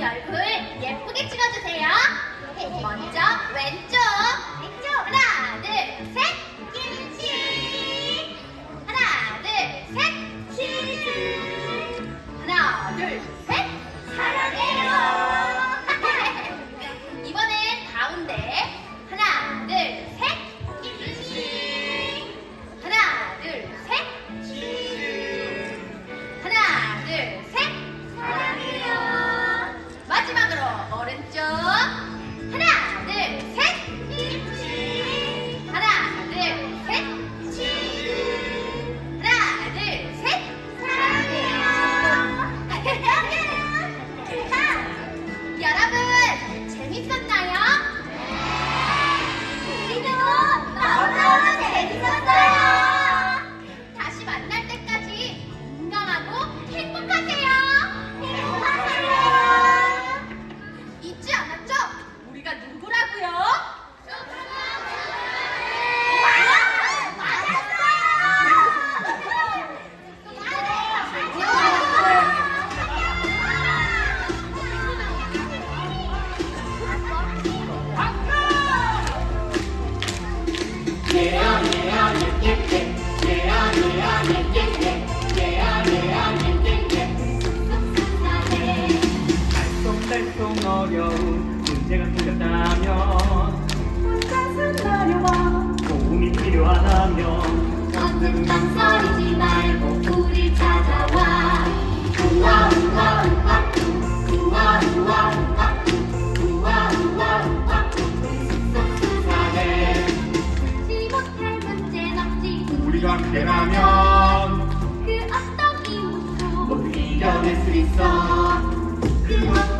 우리 얼굴 예쁘게 찍어주세요. 먼저 왼쪽. 왼쪽. 하나, 둘, 셋. 김치. 하나, 둘, 셋. 치즈. 하나, 둘, 오른쪽. 산다면 그 어떤 이유도 못 이겨낼 수 있어. 그 어떤